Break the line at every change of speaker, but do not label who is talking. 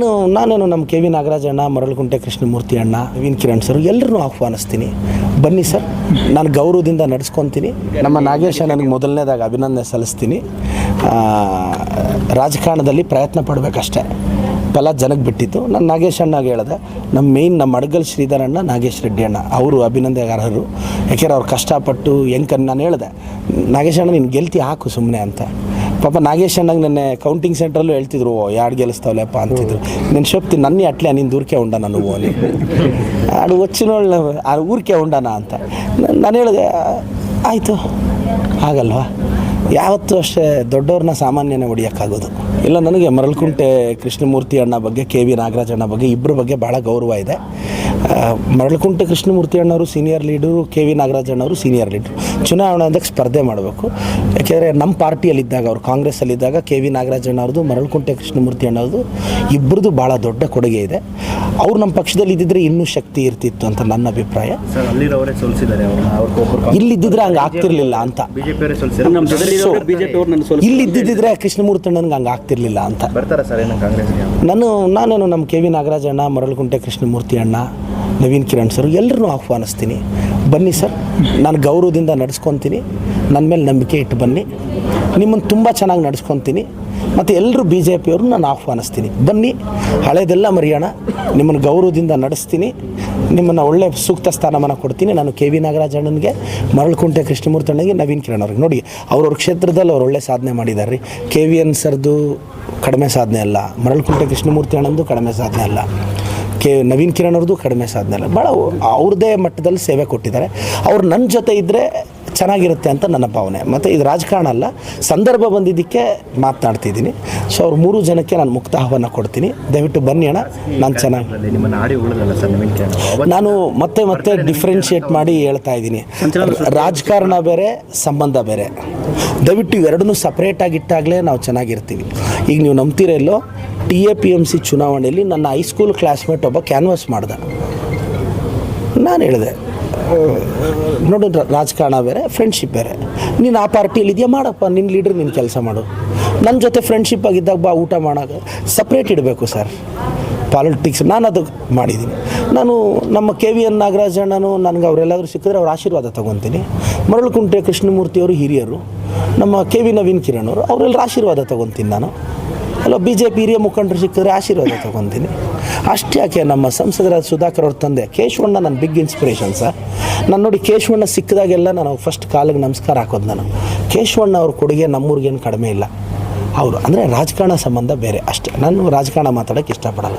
ನಾನು ನಾನೇನು ನಮ್ಮ ಕೆ ವಿ ನಾಗರಾಜ್ ಅಣ್ಣ ಮರಳುಕುಂಟೆ ಕೃಷ್ಣಮೂರ್ತಿ ಅಣ್ಣ, ವಿನ್ ಕಿರಣ್ ಸರ್ ಎಲ್ಲರನ್ನೂ ಆಹ್ವಾನಿಸ್ತೀನಿ. ಬನ್ನಿ ಸರ್, ನಾನು ಗೌರವದಿಂದ ನಡೆಸ್ಕೊತೀನಿ. ನಮ್ಮ ನಾಗೇಶ ನನಗೆ ಮೊದಲನೇದಾಗಿ ಅಭಿನಂದನೆ ಸಲ್ಲಿಸ್ತೀನಿ. ರಾಜಕಾರಣದಲ್ಲಿ ಪ್ರಯತ್ನ ಪಡಬೇಕಷ್ಟೇ. ಫಲ ಜನಕ್ಕೆ ಬಿಟ್ಟಿತ್ತು. ನಾನು ನಾಗೇಶ್ ಅಣ್ಣಗೆ ಹೇಳಿದೆ, ನಮ್ಮ ಮೇಯ್ನ್ ನಮ್ಮ ಅಡಗಲ್ ಶ್ರೀಧರ್ ಅಣ್ಣ, ನಾಗೇಶ್ ರೆಡ್ಡಿ ಅಣ್ಣ, ಅವರು ಅಭಿನಂದನೆಗಾರರು. ಯಾಕೆಂದ್ರೆ ಅವ್ರು ಕಷ್ಟಪಟ್ಟು ಹೆಂಗೆ ನಾನು ಹೇಳಿದೆ, ನಾಗೇಶ್ ಅಣ್ಣ ನೀನು ಗೆಲ್ತಿ ಹಾಕು ಸುಮ್ಮನೆ ಅಂತ. ಪಾಪ ನಾಗೇಶ್ ಅಣ್ಣಂಗೆ ನೆನ್ನೆ ಕೌಂಟಿಂಗ್ ಸೆಂಟ್ರಲ್ಲೂ ಹೇಳ್ತಿದ್ರು ಯಾರು ಗೆಲ್ಲಿಸ್ತಾವಲ್ಲಪ್ಪ ಅಂತಿದ್ರು. ನನ್ನ ಶಕ್ತಿ ನನ್ನ ಅಟ್ಲೆ ನಿನ್ನ ಊರಿಕೆ ಉಂಡ ನಾನು ಓನಿ ಆಡು ಒಚ್ಚಿನೊಳ್ಳ ಆ ಊರಿಕೆ ಉಂಡನ ಅಂತ. ನಾನು ಹೇಳಿದೆ ಆಯಿತು, ಆಗಲ್ವಾ? ಯಾವತ್ತೂ ಅಷ್ಟೇ ದೊಡ್ಡವ್ರನ್ನ ಸಾಮಾನ್ಯನೇ ಹೊಡಿಯೋಕ್ಕಾಗೋದು. ಇಲ್ಲ, ನನಗೆ ಮರಳಕುಂಟೆ ಕೃಷ್ಣಮೂರ್ತಿ ಅಣ್ಣ ಬಗ್ಗೆ, ಕೆ ವಿ ನಾಗರಾಜ್ ಅಣ್ಣ ಬಗ್ಗೆ ಇಬ್ಬರ ಬಗ್ಗೆ ಭಾಳ ಗೌರವ ಇದೆ. ಮರಳಕುಂಟೆ ಕೃಷ್ಣಮೂರ್ತಿ ಅಣ್ಣವರು senior leader K V Nagaraj ಅಣ್ಣವರು ಸೀನಿಯರ್ ಲೀಡರು ಚುನಾವಣೆ ಅದಕ್ಕೆ ಸ್ಪರ್ಧೆ ಮಾಡಬೇಕು. ಯಾಕೆಂದರೆ ನಮ್ಮ ಪಾರ್ಟಿಯಲ್ಲಿದ್ದಾಗ ಅವರು ಕಾಂಗ್ರೆಸ್ಸಲ್ಲಿದ್ದಾಗ ಕೆ ವಿ ನಾಗರಾಜ್ ಅಣ್ಣವ್ರದ್ದು ಮರಳುಕುಂಟೆ ಕೃಷ್ಣಮೂರ್ತಿ ಅಣ್ಣವ್ರದ್ದು ಇಬ್ಬರದ್ದು ಭಾಳ ದೊಡ್ಡ ಕೊಡುಗೆ ಇದೆ. ಅವ್ರು ನಮ್ಮ ಪಕ್ಷದಲ್ಲಿ ಇದ್ದಿದ್ರೆ ಇನ್ನೂ ಶಕ್ತಿ ಇರ್ತಿತ್ತು ಅಂತ ನನ್ನ ಅಭಿಪ್ರಾಯ. ಇಲ್ಲಿದ್ದಿದ್ರೆ ಹಂಗೆ ಆಗ್ತಿರ್ಲಿಲ್ಲ ಅಂತ.
ಬಿಜೆಪಿ ಅವರೇ ಸೋಲಿಸಿದ್ದಾರೆ.
ನಮ್ಮ ಜೊತೆಲಿ ಬಿಜೆಪಿ ಅವ್ರು ನನ್ನ ಸೋಲ್
ಇಲ್ಲಿದ್ದಿದ್ರೆ ಕೃಷ್ಣಮೂರ್ತಿ ಅಣ್ಣನಿಗೆ ಹಂಗೆ ಆಗ್ತಿರ್ಲಿಲ್ಲ ಅಂತ.
ಬರ್ತಾರಾ ಸರ್ ಏನು ಕಾಂಗ್ರೆಸ್ಗೆ?
ನಾನು ನಾನೇನು ನಮ್ಮ ಕೆ ವಿ ನಾಗರಾಜ್ ಅಣ್ಣ ಮರಳುಗುಂಟೆ ಕೃಷ್ಣಮೂರ್ತಿ ಅಣ್ಣ ನವೀನ್ ಕಿರಣ್ ಸರ್ ಎಲ್ಲರನ್ನೂ ಆಹ್ವಾನಿಸ್ತೀನಿ. ಬನ್ನಿ ಸರ್ ನಾನು ಗೌರವದಿಂದ ನಡೆಸ್ಕೊತೀನಿ. ನನ್ನ ಮೇಲೆ ನಂಬಿಕೆ ಇಟ್ಟು ಬನ್ನಿ. ನಿಮ್ಮನ್ನು ತುಂಬ ಚೆನ್ನಾಗಿ ನಡೆಸ್ಕೊತೀನಿ. ಮತ್ತು ಎಲ್ಲರೂ ಬಿ ಜೆ ಪಿಯವರು ನಾನು ಆಹ್ವಾನಿಸ್ತೀನಿ. ಬನ್ನಿ. ಹಳೆಯದೆಲ್ಲ ಮರೆಯೋಣ. ನಿಮ್ಮನ್ನು ಗೌರವದಿಂದ ನಡೆಸ್ತೀನಿ. ನಿಮ್ಮನ್ನು ಒಳ್ಳೆ ಸೂಕ್ತ ಸ್ಥಾನಮಾನ ಕೊಡ್ತೀನಿ. ನಾನು ಕೆ ವಿ ನಾಗರಾಜ್ ಅಣ್ಣನಿಗೆ, ಮರಳುಕುಂಟೆ ಕೃಷ್ಣಮೂರ್ತಿ ಅಣ್ಣಗೆ ನವೀನ್ ಕಿರಣ್ ಅವ್ರಿಗೆ. ನೋಡಿ, ಅವ್ರವ್ರ ಕ್ಷೇತ್ರದಲ್ಲಿ ಅವ್ರು ಒಳ್ಳೆ ಸಾಧನೆ ಮಾಡಿದ್ದಾರೆ ರೀ ಕೆ ವಿ ಎನ್ ಸರ್ದು ಕಡಿಮೆ ಸಾಧನೆ ಅಲ್ಲ. ಮರಳುಕುಂಟೆ ಕೃಷ್ಣಮೂರ್ತಿ ಅಣ್ಣಂದು ಕಡಿಮೆ ಸಾಧನೆ ಅಲ್ಲ. ಕೆ ನವೀನ್ ಕಿರಣ್ ಅವ್ರದ್ದು ಕಡಿಮೆ ಸಾಧನೆ ಅಲ್ಲ. ಭಾಳ ಅವ್ರದ್ದೇ ಮಟ್ಟದಲ್ಲಿ ಸೇವೆ ಕೊಟ್ಟಿದ್ದಾರೆ. ಅವ್ರು ನನ್ನ ಜೊತೆ ಇದ್ದರೆ ಚೆನ್ನಾಗಿರುತ್ತೆ ಅಂತ ನನ್ನ ಭಾವನೆ. ಮತ್ತು ಇದು ರಾಜಕಾರಣ ಅಲ್ಲ, ಸಂದರ್ಭ ಬಂದಿದ್ದಕ್ಕೆ ಮಾತನಾಡ್ತಿದ್ದೀನಿ. ಸೊ ಅವ್ರು ಮೂರು ಜನಕ್ಕೆ ನಾನು ಮುಕ್ತ ಆಹ್ವಾನ ಕೊಡ್ತೀನಿ. ದಯವಿಟ್ಟು ಬನ್ನಿ ಅಣ್ಣ, ನಾನು ಚೆನ್ನಾಗಿ ನಾನು ಮತ್ತೆ ಮತ್ತೆ ಡಿಫ್ರೆನ್ಷಿಯೇಟ್ ಮಾಡಿ ಹೇಳ್ತಾ ಇದ್ದೀನಿ. ರಾಜಕಾರಣ ಬೇರೆ, ಸಂಬಂಧ ಬೇರೆ. ದಯವಿಟ್ಟು ಇವೆರಡನ್ನೂ ಸಪ್ರೇಟಾಗಿ ಇಟ್ಟಾಗಲೇ ನಾವು ಚೆನ್ನಾಗಿರ್ತೀವಿ. ಈಗ ನೀವು ನಂಬ್ತೀರ ಇಲ್ಲೋ T A P M C ಚುನಾವಣೆಯಲ್ಲಿ ನನ್ನ ಹೈಸ್ಕೂಲ್ ಕ್ಲಾಸ್ಮೇಟ್ ಒಬ್ಬ ಕ್ಯಾನ್ವಾಸ್ ಮಾಡ್ದ. ನಾನು ಹೇಳಿದೆ ನೋಡು ರ- ರಾಜಕಾರಣ ಬೇರೆ ಫ್ರೆಂಡ್ಶಿಪ್ ಬೇರೆ. ನೀನು ಆ ಪಾರ್ಟಿಯಲ್ಲಿ ಇದೆಯಾ? ಮಾಡಪ್ಪ ನಿನ್ನ ಲೀಡ್ರ್ ನಿನ್ನ ಕೆಲಸ ಮಾಡು. ನನ್ನ ಜೊತೆ ಫ್ರೆಂಡ್ಶಿಪ್ ಆಗಿದ್ದಾಗ ಬಾ, ಊಟ ಮಾಡೋಕೆ ಸಪ್ರೇಟ್ ಇಡಬೇಕು ಸರ್ ಪಾಲಿಟಿಕ್ಸ್ ನಾನು ಅದು ಮಾಡಿದ್ದೀನಿ ನಾನು ನಮ್ಮ ಕೆ ವಿ ಎನ್ ನಾಗರಾಜಣ್ಣನು ನನಗೆ ಅವರೆಲ್ಲಾದರೂ ಸಿಕ್ಕಿದ್ರೆ ಅವ್ರ ಆಶೀರ್ವಾದ ತೊಗೊತೀನಿ. ಮರಳುಕುಂಟೆ ಕೃಷ್ಣಮೂರ್ತಿಯವರು ಹಿರಿಯರು. ನಮ್ಮ ಕೆ ವಿ ನವೀನ್ ಕಿರಣ್ ಅವರು ಅವರೆಲ್ಲರ ಆಶೀರ್ವಾದ ತೊಗೊತೀನಿ ನಾನು. ಅಲ್ಲ ಬಿ ಜೆ ಪಿ ಹಿರಿಯ ಮುಖಂಡರು ಸಿಕ್ಕಿದ್ರೆ ಆಶೀರ್ವಾದ ತೊಗೊತೀನಿ. ಅಷ್ಟ್ಯಾಕೆ ನಮ್ಮ ಸಂಸದರಾದ ಸುಧಾಕರ್ ಅವ್ರ ತಂದೆ ಕೇಶವಣ್ಣ ನನ್ನ ಬಿಗ್ ಇನ್ಸ್ಪಿರೇಷನ್ ಸರ್ ನಾನು ನೋಡಿ ಕೇಶವಣ್ಣ ಸಿಕ್ಕಿದಾಗೆಲ್ಲ ನಾನು ಫಸ್ಟ್ ಕಾಲಿಗೆ ನಮಸ್ಕಾರ ಹಾಕೋದು ನಾನು. ಕೇಶವಣ್ಣ ಅವ್ರ ಕೊಡುಗೆ ನಮ್ಮೂರಿಗೇನು ಕಡಿಮೆ ಇಲ್ಲ. ಅವರು ಅಂದರೆ ರಾಜಕಾರಣ ಸಂಬಂಧ ಬೇರೆ ಅಷ್ಟೇ. ನಾನು ರಾಜಕಾರಣ ಮಾತಾಡೋಕ್ಕೆ ಇಷ್ಟಪಡಲ್ಲ.